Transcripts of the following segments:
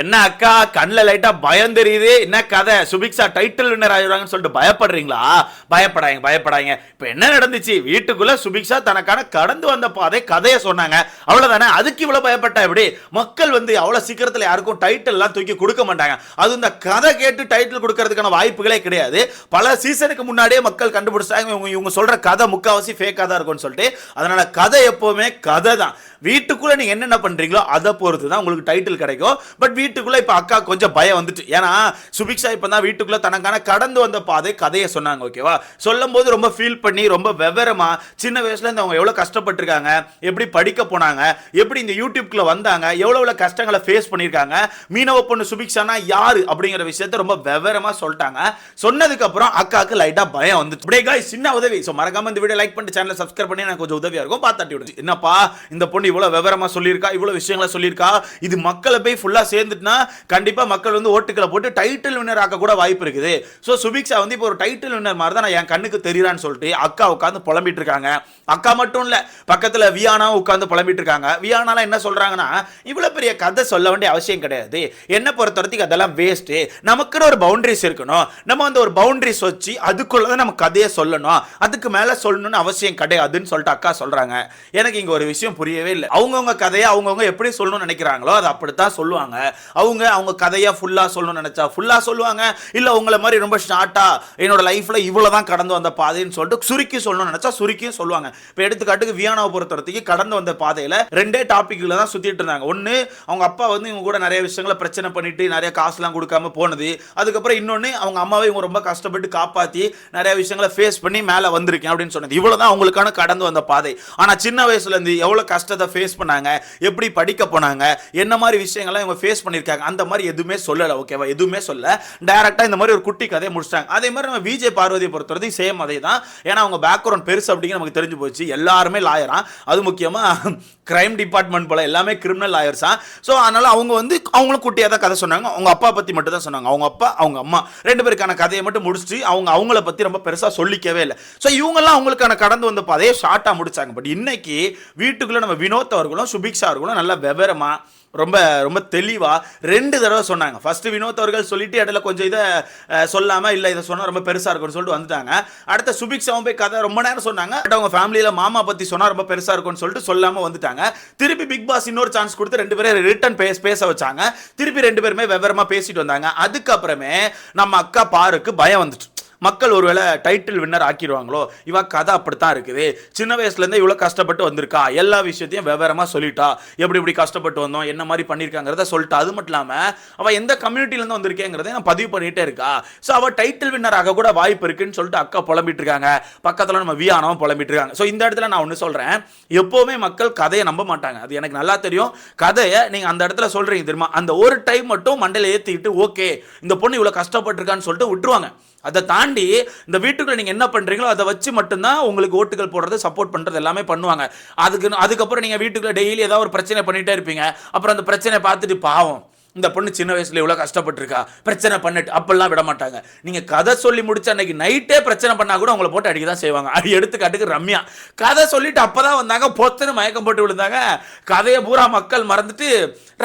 என்ன அக்கா கண்ணில் லைட்டா பயம் தெரியுது? என்ன கதை? சுபிக்ஷா டைட்டில் வின்னர் ஆயிடுவாங்கன்னு சொல்லிட்டு பயப்படுறீங்களா? பயப்படாங்க பயப்படாங்க இப்போ என்ன நடந்துச்சு? வீட்டுக்குள்ள சுபிக்ஷா தனக்கான கடந்து வந்த பாதை கதையை சொன்னாங்க. அவ்வளோதானே அதுக்கு இவ்வளோ பயப்பட்டா எப்படி? மக்கள் வந்து அவ்வளோ சீக்கிரத்தில் யாருக்கும் டைட்டில்லாம் தூக்கி கொடுக்க மாட்டாங்க. அது இந்த கதை கேட்டு டைட்டில் கொடுக்கறதுக்கான வாய்ப்புகளே கிடையாது. பல சீசனுக்கு முன்னாடியே மக்கள் கண்டுபிடிச்சாங்க. இவங்க இவங்க சொல்ற கதை முக்காவாசி ஃபேக்காக தான் இருக்கும்னு சொல்லிட்டு. அதனால கதை எப்போவுமே கதை தான் வீட்டுக்குள்ள நீங்க என்னென்ன பண்றீங்களோ அதை பொறுத்து தான் உங்களுக்கு டைட்டில் கிடைக்கும். பட் வீட்டுக்குள்ள இப்ப அக்கா கொஞ்சம் பயம் வந்துட்டு. ஏன்னா சுபிக்ஷா இப்ப தான் வீட்டுக்குள்ள தனக்கான கடந்து வந்த பாதை கதையை சொன்னாங்க ஓகேவா? சொல்லும் போது ரொம்ப ஃபீல் பண்ணி ரொம்ப விவரமா சின்ன வயசுல இருந்து அவங்க எவ்வளவு கஷ்டப்பட்டிருக்காங்க எப்படி படிக்க போனாங்க எப்படி இந்த யூடியூப்குள்ள வந்தாங்க எவ்வளவு எவ்வளோ கஷ்டங்களை ஃபேஸ் பண்ணியிருக்காங்க மீனவ பொண்ணு சுபிக்ஷானா யாரு அப்படிங்கிற விஷயத்த ரொம்ப விவரமா சொல்லிட்டாங்க. சொன்னதுக்கு அப்புறம் அக்காக்கு லைட்டா பயம் வந்துச்சு. அப்படியே காய் சின்ன உதவி. ஸோ மறக்காம இந்த வீடியோ லைக் பண்ணிட்டு சேனலை சப்ஸ்கிரைப் பண்ணி எனக்கு கொஞ்சம் உதவியா இருக்கும். பார்த்தாட்டி விடுச்சு என்னப்பா இந்த பொண்ணு இவ்வளவு விவரமா சொல்லியிருக்கா இவ்வளவு விஷயங்களை சொல்லியிருக்கா இது மக்களை போய் ஃபுல்லா சேர்ந்துட்டுனா கண்டிப்பாக மக்கள் வந்து ஓட்டுக்களை போட்டு டைட்டில் வின்னர் ஆக்க கூட வாய்ப்பு இருக்குது. ஸோ சுபிக்ஷா வந்து இப்போ ஒரு டைட்டில் வின்னர் மாதிரி தான் நான் என் கண்ணுக்கு தெரியறான்னு சொல்லிட்டு அக்கா உட்காந்து புலம்பிட்டு இருக்காங்க. அக்கா மட்டும் இல்லை பக்கத்தில் வியானா உட்காந்து புலம்பிட்டு இருக்காங்க. வியானாலாம் என்ன சொல்கிறாங்கன்னா இவ்வளோ பெரிய கதை சொல்ல வேண்டிய அவசியம் கிடையாது. என்ன பொறுத்த வரைக்கும் அதெல்லாம் வேஸ்ட்டு நமக்குன்னு ஒரு பவுண்டரிஸ் இருக்கணும். நம்ம வந்து ஒரு பவுண்டரிஸ் வச்சு அதுக்குள்ளே தான் நம்ம கதையை சொல்லணும். அதுக்கு மேலே சொல்லணும்னு அவசியம் கிடையாதுன்னு சொல்லிட்டு அக்கா சொல்கிறாங்க எனக்கு இங்கே ஒரு விஷயம் புரியவே இல்லை. அவங்கவுங்க கதையை அவங்கவுங்க எப்படி சொல்லணும்னு நினைக்கிறாங்களோ அதை அப்படித்தான் சொல்லுவாங்க. அவங்க அவங்க கதையை ஃபுல்லா சொல்லணும்னு நினைச்சா ஃபுல்லா சொல்லுவாங்க. இல்ல உங்களை மாதிரி ரொம்ப ஷார்ட்டா என்னோட லைஃப்ல இவ்வளோ தான் கடந்து வந்த பாதைன்னு சொல்லிட்டு சுருக்கி சொல்லணும்னு நினைச்சா சுருக்கியும் சொல்லுவாங்க. இப்போ எடுத்துக்காட்டுக்கு வியானாவை பொறுத்தவரத்துக்கு கடந்து வந்த பாதையில் ரெண்டே டாப்பிக்கில் தான் சுத்திட்டு இருந்தாங்க. ஒன்னு அவங்க அப்பா வந்து இவங்க கூட நிறைய விஷயங்களை பிரச்சனை பண்ணிட்டு நிறைய காசுலாம் கொடுக்காம போனது. அதுக்கப்புறம் இன்னொன்னு அவங்க அம்மாவை இவங்க ரொம்ப கஷ்டப்பட்டு காப்பாற்றி நிறைய விஷயங்களை ஃபேஸ் பண்ணி மேலே வந்திருக்கேன் அப்படின்னு சொன்னது. இவ்வளவுதான் அவங்களுக்கான கடந்து வந்த பாதை. ஆனால் சின்ன வயசுல எவ்வளோ எவ்வளவு கஷ்டத்தை ஃபேஸ் பண்ணாங்க எப்படி படிக்க போனாங்க என்ன மாதிரி விஷயங்கள்லாம் இவங்க ஃபேஸ் பண்ணியிருக்காங்க அந்த மாதிரி எதுவுமே சொல்லலை ஓகேவா எதுவுமே சொல்ல டேரெக்டாக இந்த மாதிரி ஒரு குட்டி கதையை முடிச்சிட்டாங்க. அதே மாதிரி நம்ம விஜய் பார்வதியை பொறுத்தவரைக்கும் சேம் அதே தான் ஏன்னா அவங்க பேக்ரவுண்ட் பெருசு அப்படிங்கிற நமக்கு தெரிஞ்சு போச்சு. எல்லாருமே லாயரா அது முக்கியமாக கிரைம் டிபார்ட்மெண்ட் போல எல்லாமே கிரிமினல் லாயர்ஸா ஸோ அதனால் அவங்க வந்து அவங்களும் குட்டியாக தான் கதை சொன்னாங்க. அவங்க அப்பா பற்றி மட்டும் தான் சொன்னாங்க. அவங்க அப்பா அவங்க அம்மா. ரெண்டு பேருக்கான கதையை மட்டும் முடிச்சுட்டு அவங்க அவங்கள பற்றி ரொம்ப பெருசாக சொல்லிக்கவே இல்லை. ஸோ இவங்கெல்லாம் அவங்களுக்கான கடந்து வந்த பாதையை ஷார்ட்டாக முடிச்சாங்க. பட் இன்னைக்கு வீட்டுக்குள்ளே நம்ம வினோத் அவர்களும் சுபிக்ஷா அவர்களும் நல்ல விவரமாக ரொம்ப ரொம்ப தெளிவாக ரெண்டு தடவை சொன்னாங்க. ஃபஸ்ட்டு வினோத் அவர்கள் சொல்லிட்டு இடையில கொஞ்சம் இதை சொல்லாமல் இல்லை இதை சொன்னால் ரொம்ப பெருசாக இருக்கும்னு சொல்லிட்டு வந்துட்டாங்க. அடுத்த சுபிக்ஷாவும் போய் கதை ரொம்ப நேரம் சொன்னாங்க. பட் அவங்க ஃபேமிலியில் மாமா பற்றி சொன்னால் ரொம்ப பெருசாக இருக்கும்னு சொல்லிட்டு சொல்லாமல் வந்துட்டாங்க. திருப்பி பிக் பாஸ் இன்னொரு சான்ஸ் கொடுத்து ரெண்டு பேரும் ரிட்டர்ன் பேச பேச வச்சாங்க. திருப்பி ரெண்டு பேருமே விவரமாக பேசிட்டு வந்தாங்க. அதுக்கப்புறமே நம்ம அக்கா பாருக்கு பயம் வந்துட்டு. மக்கள் ஒருவேளை டைட்டில் வின்னர் ஆக்கிடுவாங்களோ இவா கதை அப்படித்தான் இருக்குது. சின்ன வயசுலேருந்தே இவ்வளோ கஷ்டப்பட்டு வந்திருக்கா? எல்லா விஷயத்தையும் விவரமா சொல்லிட்டா. எப்படி இப்படி கஷ்டப்பட்டு வந்தோம்? என்ன மாதிரி பண்ணியிருக்காங்கிறத சொல்லிட்டா. அது மட்டும் இல்லாமல் அவள் எந்த கம்யூனிட்டிலேருந்து வந்திருக்கேங்கிறத நான் பதிவு பண்ணிகிட்டே இருக்கா. ஸோ அவள் டைட்டில் வின்னர் ஆக கூட வாய்ப்பு இருக்குன்னு சொல்லிட்டு அக்கா புலம்பிட்டு இருக்காங்க. பக்கத்தில் நம்ம வியானவும் புலம்பிட்டு இருக்காங்க. ஸோ இந்த இடத்துல நான் ஒன்று சொல்கிறேன் எப்போவுமே மக்கள் கதையை நம்ப மாட்டாங்க. அது எனக்கு நல்லா தெரியும். கதையை நீங்கள் அந்த இடத்துல சொல்கிறீங்க தெரியுமா? அந்த ஒரு டைம் மட்டும் மண்டையில் ஏற்றிக்கிட்டு ஓகே இந்த பொண்ணு இவ்வளோ கஷ்டப்பட்டிருக்கான்னு சொல்லிட்டு விட்டுருவாங்க. அதை தாண்டி இந்த வீட்டுக்குள்ளே நீங்கள் என்ன பண்ணுறீங்களோ அதை வச்சு மட்டும்தான் உங்களுக்கு ஓட்டுகள் போடுறது சப்போர்ட் பண்ணுறது எல்லாமே பண்ணுவாங்க. அதுக்கு அதுக்கப்புறம் நீங்கள் வீட்டுக்குள்ளே டெய்லி ஏதாவது ஒரு பிரச்சனை பண்ணிகிட்டே இருப்பீங்க. அப்புறம் அந்த பிரச்சனை பார்த்துட்டு பாவம். இந்த பொண்ணு சின்ன வயசுல இவ்வளோ கஷ்டப்பட்டிருக்கா. பிரச்சனை பண்ணிட்டு அப்பெல்லாம் விட மாட்டாங்க. நீங்க கதை சொல்லி முடிச்சு அன்னைக்கு நைட்டே பிரச்சனை பண்ணா கூட உங்களை போட்டு அடிக்க தான் செய்வாங்க. அது எடுத்துக்காட்டுக்கு ரம்யா. கதை சொல்லிட்டு அப்பதான் வந்தாங்க. பொத்துன்னு மயக்கம் போட்டு விழுந்தாங்க. கதையை பூரா மக்கள் மறந்துட்டு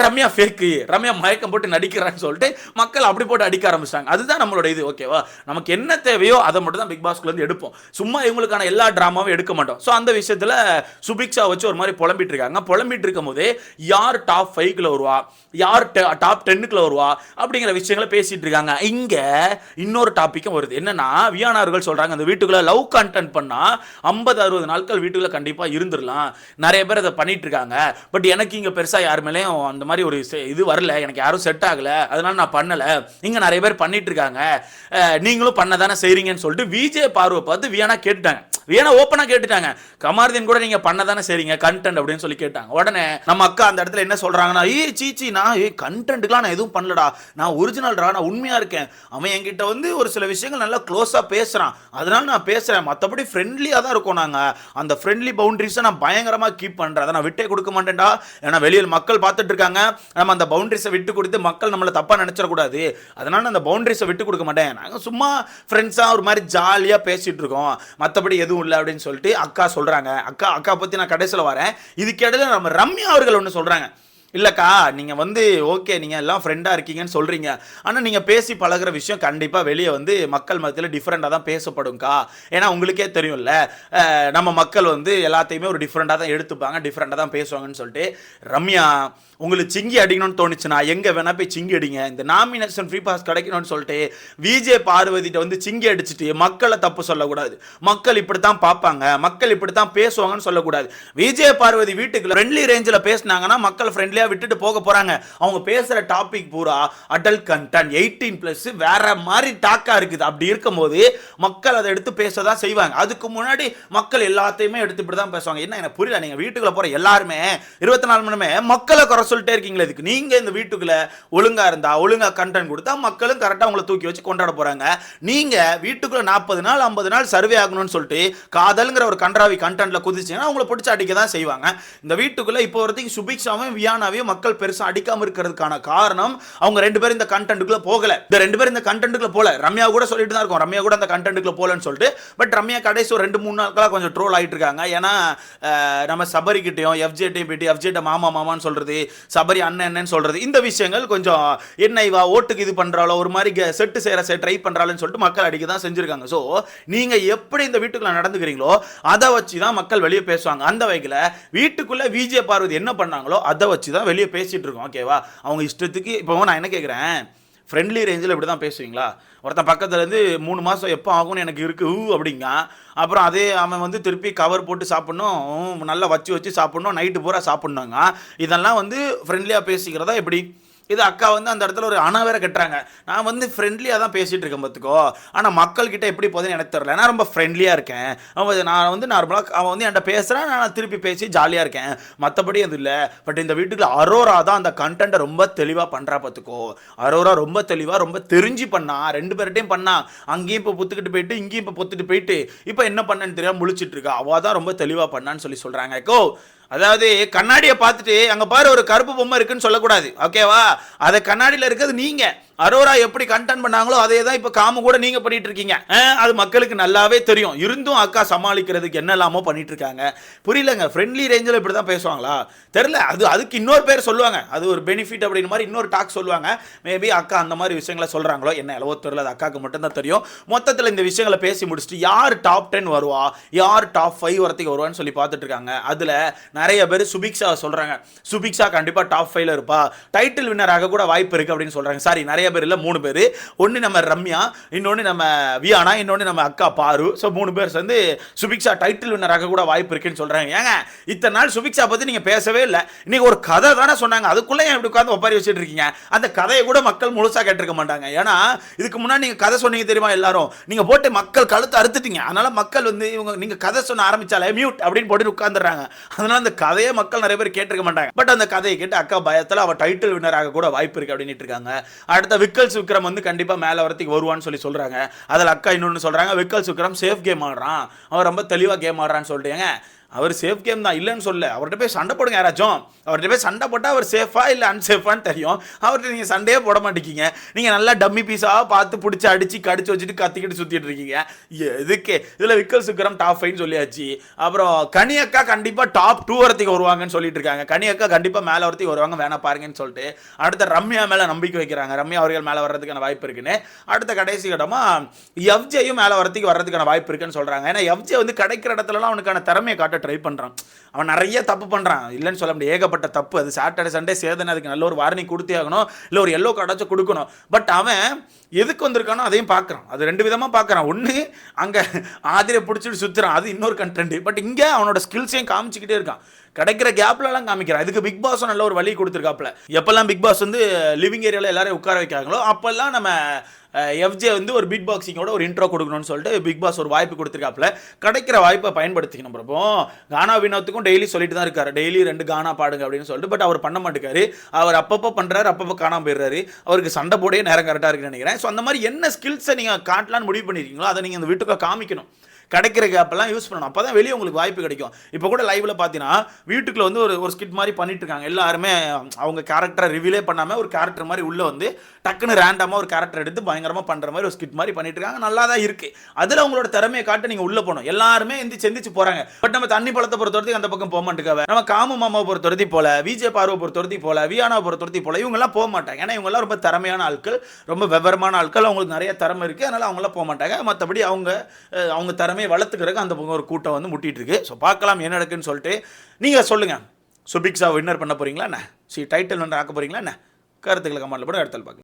ரம்யா ஃபேக்கு ரம்யா மயக்கம் போட்டு நடிக்கிறான்னு சொல்லிட்டு மக்கள் அப்படி போட்டு அடிக்க ஆரம்பிச்சிட்டாங்க. அதுதான் நம்மளோட இது. ஓகேவா நமக்கு என்ன தேவையோ அதை மட்டும் தான் பிக் பாஸ்குள்ள இருந்து எடுப்போம். சும்மா இவங்களுக்கான எல்லா ட்ராமாவும் எடுக்க மாட்டோம். ஸோ அந்த விஷயத்துல சுபிக்ஷா வச்சு ஒரு மாதிரி புலம்பிட்டு இருக்காங்க. புலம்பிட்டு இருக்கும் போதே யார் டாப் ஃபைவ்ல வருவா? யார் டாப் டென்னுக்குள்ள வருவா அப்படிங்கிற விஷயங்களை பேசிட்டு இருக்காங்க. இங்க இன்னொரு டாபிக்கும் வருது. என்னன்னா வியானார்கள் சொல்றாங்க அந்த வீட்டுக்குள்ள லவ் கண்டென்ட் பண்ணா ஐம்பது அறுபது நாட்கள் வீட்டுக்குள்ள கண்டிப்பா இருந்துடலாம் நிறைய பேர் அதை பண்ணிட்டு இருக்காங்க. பட் எனக்கு இங்க பெருசா யார் மேலேயும் அந்த மாதிரி ஒரு செ- இது வரல. எனக்கு யாரும் செட் ஆகல. அதனால நான் பண்ணல. இங்க நிறைய பேர் பண்ணிட்டு இருக்காங்க. நீங்களும் பண்ண தானே செய்றீங்கன்னு சொல்லிட்டு விஜய் பார்வை பார்த்து வியானா கேட்டுட்டாங்க. ஏன்னா ஓப்பனாக கேட்டுட்டாங்க. கமார்தீன் கூட நீங்கள் பண்ண தானே சரிங்க கண்டென்ட் அப்படின்னு சொல்லி கேட்டாங்க. உடனே நம்ம அக்கா அந்த இடத்துல என்ன சொல்கிறாங்கன்னா ஏய் சீச்சி நான் ஏ கண்டென்ட்டுக்குலாம் நான் எதுவும் பண்ணலடா. நான் ஒரிஜினல்டா நான் உண்மையாக இருக்கேன். அவன் என்கிட்ட வந்து ஒரு சில விஷயங்கள் நல்லா க்ளோஸாக பேசுகிறான் அதனால நான் பேசுகிறேன் மற்றபடி ஃப்ரெண்ட்லியாக தான் இருக்கோம் நாங்கள் அந்த ஃப்ரெண்ட்லி பவுண்டரிஸை நான் பயங்கரமாக கீப் பண்ணுறேன் அதை நான் விட்டே கொடுக்க மாட்டேன்டா. ஏன்னா வெளியில் மக்கள் பார்த்துட்டு இருக்காங்க நம்ம அந்த பவுண்டரிஸை விட்டு கொடுத்து மக்கள் நம்மளை தப்பாக நினச்சிடக்கூடாது. அதனால அந்த பவுண்டரிஸை விட்டு கொடுக்க மாட்டேன். நாங்கள் சும்மா ஃப்ரெண்ட்ஸாக ஒரு மாதிரி ஜாலியாக பேசிகிட்டு இருக்கோம் மற்றபடி எதுவும் இல்லை அப்படின்னு சொல்லிட்டு அக்கா சொல்றாங்க. அக்கா அக்கா பத்தி நான் கடைசியில் வரேன். இதுக்கு இடையில நம்ம ரம்யா அவர்கள் ஒன்று சொல்றாங்க. இல்லைக்கா நீங்கள் வந்து ஓகே நீங்கள் எல்லாம் ஃப்ரெண்டாக இருக்கீங்கன்னு சொல்கிறீங்க ஆனால் நீங்கள் பேசி பழகுற விஷயம் கண்டிப்பாக வெளியே வந்து மக்கள் மத்தியில் டிஃப்ரெண்ட்டாக தான் பேசப்படும்க்கா. ஏன்னா உங்களுக்கே தெரியும்ல நம்ம மக்கள் வந்து எல்லாத்தையுமே ஒரு டிஃப்ரெண்ட்டாக தான் எடுத்துப்பாங்க டிஃப்ரெண்ட்டாக தான் பேசுவாங்கன்னு சொல்லிட்டு. ரம்யா உங்களுக்கு சிங்கி அடிக்கணும்னு தோணுச்சுன்னா எங்கே வேணா போய் சிங்கி அடிங்க. இந்த நாமினேஷன் ஃப்ரீ பாஸ் கிடைக்கணும்னு சொல்லிட்டு விஜே பார்வதிட்ட வந்து சிங்கி அடிச்சுட்டு மக்களை தப்பு சொல்லக்கூடாது. மக்கள் இப்படி தான் பார்ப்பாங்க மக்கள் இப்படி தான் பேசுவாங்கன்னு சொல்லக்கூடாது. விஜய பார்வதி வீட்டுக்கு ஃப்ரெண்ட்லி ரேஞ்சில் பேசுனாங்கன்னா மக்கள் ஃப்ரெண்ட்லியாக விட்டுட்டு போக போறாங்க. அவங்க பேசுற டாபிக் பூரா அடல்ட் கண்டென்ட் எயிட்டீன் ப்ளஸ் வேற மாதிரி டாக்கா இருக்குது. அப்படி இருக்கும்போது மக்கள் அதை எடுத்து பேச தான் செய்வாங்க. அதுக்கு முன்னாடி மக்கள் எல்லாத்தையுமே எடுத்து இப்படி தான் பேசுவாங்க. என்ன எனக்கு புரியல. நீங்க வீட்டுக்குள்ளே போற எல்லாருமே இருபத்தி நாலு மணி நேரமே மக்களை குறை சொல்லிட்டே இருக்கீங்களே இதுக்கு. நீங்க இந்த வீட்டுக்குள்ள ஒழுங்கா இருந்தா ஒழுங்கா கண்டென்ட் கொடுத்தா மக்களும் கரெக்டா உங்களை தூக்கி வச்சு கொண்டாட போறாங்க. நீங்க வீட்டுக்குள்ள நாற்பது நாள் ஐம்பது நாள் சர்வே ஆகணும்னு சொல்லிட்டு காதல்ங்கிற ஒரு கன்றாவி கண்டென்ட்டில் குதிச்சிங்கன்னா அவங்கள பிடிச்சி அடிக்க தான் செய்வாங்க. இந்த வீட்டுக்குள்ள இப்போ வரைக்கும் சுபிக்ஷாவையும் வியானாவையும் மக்கள் பெருசா அடிக்காம இருக்கிறதுக்கான காரணம் அவங்க ரெண்டு பேரும் இந்த கண்டென்ட்டுக்குள்ள போகல. இந்த ரெண்டு பேரும் இந்த கண்டென்ட்டுக்குள்ள போல. ரம்யா கூட சொல்லிட்டு தான் இருக்கும். ரம்யா கூட அந்த கண்டென்ட்டுக்குள்ள போலன்னு சொல்லிட்டு. பட் ரம்யா கடைசி ஒரு ரெண்டு மூணு நாட்களாக கொஞ்சம் ட்ரோல் ஆகிட்டு இருக்காங்க. ஏன்னா நம்ம சபரிக்கிட்டையும் எஃப்ஜேட்டையும் போயிட்டு எஃப்ஜேட்ட மாமா மாமான்னு சொல்றது சபரி அண்ணன் அண்ணன் சொல்றது இந்த விஷயங்கள் கொஞ்சம் என்ன இவா ஓட்டுக்கு இது பண்றாளோ ஒரு மாதிரி கெ- செட்டு செட் ட்ரை பண்றாளுன்னு சொல்லிட்டு மக்கள் அடிக்க தான் செஞ்சிருக்காங்க. ஸோ நீங்க எப்படி இந்த வீட்டுக்குள்ள நடந்துக்கிறீங்களோ அதை வச்சு தான் மக்கள் வெளியே பேசுவாங்க. அந்த வகையில் வீட்டுக்குள்ள விஜய பார்வதி என்ன பண்ணாங்களோ அதை வச்சு தான் வெளியே பேசிகிட்டு இருக்கோம் ஓகேவா அவங்க இஷ்டத்துக்கு இப்போ நான் என்ன கேட்குறேன் ஃப்ரெண்ட்லி ரேஞ்சில் இப்படி தான் பேசுவீங்களா? ஒருத்தன் பக்கத்துலேருந்து மூணு மாதம் எப்போ ஆகும்னு எனக்கு இருக்கு ஊ அப்படிங்க. அப்புறம் அதே அவன் வந்து திருப்பி கவர் போட்டு சாப்பிட்ணும் நல்லா வச்சு வச்சு சாப்பிட்ணும் நைட்டு பூரா சாப்பிட்ணுங்க இதெல்லாம் வந்து ஃப்ரெண்ட்லியாக பேசிக்கிறதா எப்படி? இது அக்கா வந்து அந்த இடத்துல ஒரு அணை வேற கட்டுறாங்க. நான் வந்து ஃப்ரெண்ட்லியாக தான் பேசிகிட்டு இருக்கேன் பார்த்துக்கோ. ஆனால் மக்கள்கிட்ட எப்படி போகுதுன்னு எனக்கு தெரியல. நான் ரொம்ப ஃப்ரெண்ட்லியாக இருக்கேன். அவன் நான் வந்து நார்மலாக அவன் வந்து என்கிட்ட பேசுகிறேன் நான் திருப்பி பேசி ஜாலியாக இருக்கேன். மற்றபடி அது இல்லை. பட் இந்த வீட்டுக்குள்ள அரோரா தான் அந்த கண்டென்ட்டை ரொம்ப தெளிவாக பண்ணுறா பார்த்துக்கோ. அரோரா ரொம்ப தெளிவாக ரொம்ப தெரிஞ்சு பண்ணா. ரெண்டு பேர்கிட்டையும் பண்ணா. அங்கேயும் இப்போ புத்துக்கிட்டு போயிட்டு இங்கேயும் இப்போ புத்துட்டு போயிட்டு இப்போ என்ன பண்ணேன்னு தெரியாமல் முழிச்சிட்டு இருக்கா. அவள் தான் ரொம்ப தெளிவாக பண்ணான்னு சொல்லி சொல்கிறாங்க கோ அதாவது கண்ணாடியை பார்த்துட்டு அங்கே பாரு ஒரு கருப்பு பொம்மை இருக்குன்னு சொல்லக்கூடாது. ஓகேவா? அதை கண்ணாடியில் இருக்கிறது நீங்கள் அரோரா எப்படி கண்டென்ட் பண்ணாங்களோ அதே தான் இப்போ காம கூட நீங்க பண்ணிட்டு இருக்கீங்க. அது மக்களுக்கு நல்லாவே தெரியும். இருந்தும் அக்கா சமாளிக்கிறதுக்கு என்னெல்லாமோ பண்ணிட்டு இருக்காங்க. புரியலங்க ஃப்ரெண்ட்லி ரேஞ்சில் இப்படி தான் பேசுவாங்களா? தெரில அது அதுக்கு இன்னொரு பேர் சொல்லுவாங்க. அது ஒரு பெனிஃபிட் அப்படின்னு மாதிரி இன்னொரு டாக் சொல்லுவாங்க. மேபி அக்கா அந்த மாதிரி விஷயங்களை சொல்கிறாங்களோ என்ன எவ்வளோ தெரியல அது அக்காவுக்கு மட்டும்தான் தெரியும். மொத்தத்தில் இந்த விஷயங்களை பேசி முடிச்சுட்டு யார் டாப் டென் வருவா? யார் டாப் ஃபைவ் வரத்துக்கு வருவான்னு சொல்லி பார்த்துட்டு இருக்காங்க. அதில் நிறைய பேர் சுபிக்ஷா சொல்கிறாங்க சுபிக்ஷா கண்டிப்பாக டாப் ஃபைவ்ல இருப்பா. டைட்டில் வின்னராக கூட வாய்ப்பு இருக்குது அப்படின்னு சொல்கிறாங்க சாரி நிறைய பேர் இல்லை மூணு பேர். ஒன்று நம்ம ரம்யா இன்னொன்று நம்ம வியானா இன்னொன்று நம்ம அக்கா பாரு. ஸோ மூணு பேர் சேர்ந்து சுபிக்ஷா டைட்டில் வின்னராக கூட வாய்ப்பு இருக்குன்னு சொல்றாங்க. ஏங்க இத்தனை நாள் சுபிக்ஷா பத்தி நீங்க பேசவே இல்லை. இன்னைக்கு ஒரு கதை தானே சொன்னாங்க. அதுக்குள்ளே ஏன் இப்படி உட்காந்து ஒப்பாரி வச்சுட்டு இருக்கீங்க? அந்த கதையை கூட மக்கள் முழுசா கேட்டிருக்க மாட்டாங்க. ஏன்னா இதுக்கு முன்னாடி நீங்க கதை சொன்னீங்க தெரியுமா எல்லாரும்? நீங்க போட்டு மக்கள் கழுத்து அறுத்துட்டீங்க. அதனால மக்கள் வந்து இவங்க நீங்க கதை சொன்ன ஆரம்பிச்சாலே மியூட் அப்படின்னு போட்டு உட்காந்துடுறாங்க அதனால அந்த கதையை மக்கள் நிறைய பேர் கேட்டிருக்க மாட்டாங்க. பட் அந்த கதையை கேட்டு அக்கா பயத்தில் அவ டைட்டில் வின்னராக கூட வாய்ப்பு இருக்கு அப்படின்ட்டு இருக்காங்க. அடுத்த விகிகல்ஸ் விக்ரம் வந்து கண்டிப்பா மேலே வரத்துக்கு வருவான்னு சொல்லி சொல்றாங்க. அதில் அக்கா இன்னொன்னு சொல்றாங்க விக்கல்ஸ் விக்ரம் சேஃப் கேம் ஆடுறான். அவன் ரொம்ப தெளிவாக கேம் ஆடுறான்னு சொல்லிட்டு. அவர் சேஃப் கேம் தான் இல்லைன்னு சொல்ல அவர்கிட்ட போய் சண்டை போடுங்க யாராச்சும். அவர்கிட்ட போய் சண்டை போட்டால் அவர் சேஃபா இல்லை அன்சேஃபான்னு தெரியும். அவர்கிட்ட நீங்கள் சண்டையே போட மாட்டேங்கிங்க நீங்கள் நல்லா டம்மி பீஸாக பார்த்து பிடிச்சி அடிச்சு கடிச்சு வச்சுட்டு கத்திக்கிட்டு சுற்றிட்டு இருக்கீங்க. எதுக்கே? இதில் விக்கல் சுக்கரம் டாப் ஃபைன்னு சொல்லியாச்சு. அப்புறம் கனியக்கா கண்டிப்பாக டாப் டூ வரத்துக்கு வருவாங்கன்னு சொல்லிட்டு இருக்காங்க. கனியக்கா கண்டிப்பாக மேலே வரத்துக்கு வருவாங்க வேணா பாருங்கன்னு சொல்லிட்டு. அடுத்த ரம்யா மேலே நம்பிக்கை வைக்கிறாங்க. ரம்யா அவர்கள் மேலே வர்றதுக்கான வாய்ப்பு இருக்குன்னு. அடுத்த கடைசி கட்டமா எஃப்ஜேயும் மேலே வரதுக்கு வர்றதுக்கான வாய்ப்பு இருக்குன்னு சொல்கிறாங்க ஏன்னா எஃப்ஜே வந்து கிடைக்கிற இடத்துலலாம் அவனுக்கான திறமையை காட்ட ட்ரை பண்ணுறான் அவன் நிறைய தப்பு பண்ணுறான் இல்லைன்னு சொல்ல முடியாது. ஏகப்பட்ட தப்பு. அது சாட்டர்டே சண்டே சேதனை அதுக்கு நல்ல ஒரு வார்னிங் கொடுத்தே ஆகணும். இல்லை ஒரு எல்லோ கார்டாச்சும் கொடுக்கணும். பட் அவன் எதுக்கு வந்திருக்கானோ அதையும் பார்க்குறான். அது ரெண்டு விதமாக பார்க்குறான். ஒன்று அங்கே ஆதிரியை பிடிச்சிட்டு சுற்றுறான் அது இன்னொரு கண்டென்ட் பட் இங்கே அவனோட ஸ்கில்ஸையும் காமிச்சிக்கிட்டே இருக்கான். கிடைக்கிற கேப்லலாம் காமிக்கிறான். இதுக்கு பிக் பாஸும் நல்ல ஒரு வழி கொடுத்துருக்காப்புல. எப்பெல்லாம் பிக் பாஸ் வந்து லிவிங் ஏரியாவில் எல்லாரையும் உட்கார வைக்கிறாங்களோ அப்போல்லாம் நம்ம எஃப்ஜே வந்து ஒரு பிக் பாக்ஸிங்கோட ஒரு இன்ட்ரோ கொடுக்கணும்னு சொல்லிட்டு பிக் பாஸ் ஒரு வாய்ப்பு கொடுத்துருக்காப்புல. கிடைக்கிற வாய்ப்பை பயன்படுத்திக்கணும் பிரபோ கானா வினோத்துக்கும் டெய்லி சொல்லிட்டு தான் இருக்காரு. டெய்லி ரெண்டு கானா பாடுங்க அப்படின்னு சொல்லிட்டு பட் அவர் பண்ண மாட்டேங்காரு அவர் அப்பப்போ பண்ணுறாரு அப்பப்போ காணாம போயிடுறாரு. அவருக்கு சண்டை போடே நேரம் கரெக்டாக இருக்குன்னு நினைக்கிறேன். ஸோ அந்த மாதிரி என்ன ஸ்கில்ஸை நீங்கள் காட்டலான்னு முடிவு பண்ணியிருக்கீங்களோ அதை நீங்கள் அந்த வீட்டுக்கு காமிக்கணும். கிடைக்கிற கேப்பெல்லாம் யூஸ் பண்ணணும். அப்போ தான் வெளியே உங்களுக்கு வாய்ப்பு கிடைக்கும். இப்போ கூட லைவில் பார்த்தீங்கன்னா வீட்டுக்குள்ள வந்து ஒரு ஒரு ஸ்கிட் மாதிரி பண்ணிட்டு இருக்காங்க எல்லாருமே அவங்க கேரக்டரை ரிவீலே பண்ணாமல் ஒரு கேரக்டர் மாதிரி உள்ளே வந்து டக்குன்னு ரேண்டமாக ஒரு கேரக்டர் எடுத்து பயங்கரமாக பண்ணுற மாதிரி ஒரு ஸ்கிட் மாதிரி பண்ணிட்டு இருக்காங்க நல்லா தான் இருக்குது அதில் உங்களோட திறமையை காட்டு நீங்கள் உள்ளே போகணும். எல்லாருமே எந்த செந்திச்சு போகிறாங்க பட் நம்ம தண்ணி பழத்தை பொறுத்த வரைக்கும் அந்த பக்கம் போக மாட்டேங்காவ நம்ம காமு மாமாவை பொறுத்த வரைக்கும் போல விஜய் பார்வை பொறுத்த வரைக்கும் போல வியானாவை பொறுத்த வரைக்கும் போல இவங்கெல்லாம் போக மாட்டாங்க. ஏன்னா இவங்கெல்லாம் ரொம்ப திறமையான ஆட்கள் ரொம்ப விவரமான ஆட்கள். அவங்களுக்கு நிறைய திறமை இருக்குது அதனால் அவங்களாம் போக மாட்டாங்க. மற்றபடி அவங்க அவங்க திறமை திறமையை வளர்த்துக்கிறதுக்கு அந்த பக்கம் ஒரு கூட்டம் வந்து முட்டிகிட்டு இருக்கு. ஸோ பார்க்கலாம் என்ன நடக்குன்னு சொல்லிட்டு நீங்கள் சொல்லுங்கள் சுபிக்ஸா வின்னர் பண்ண போகிறீங்களா என்ன? சி டைட்டில் வின்னர் ஆக்க போகிறீங்களா என்ன? கருத்துக்களை கமெண்ட்ல போட இடத்துல பார்க்கலாம்.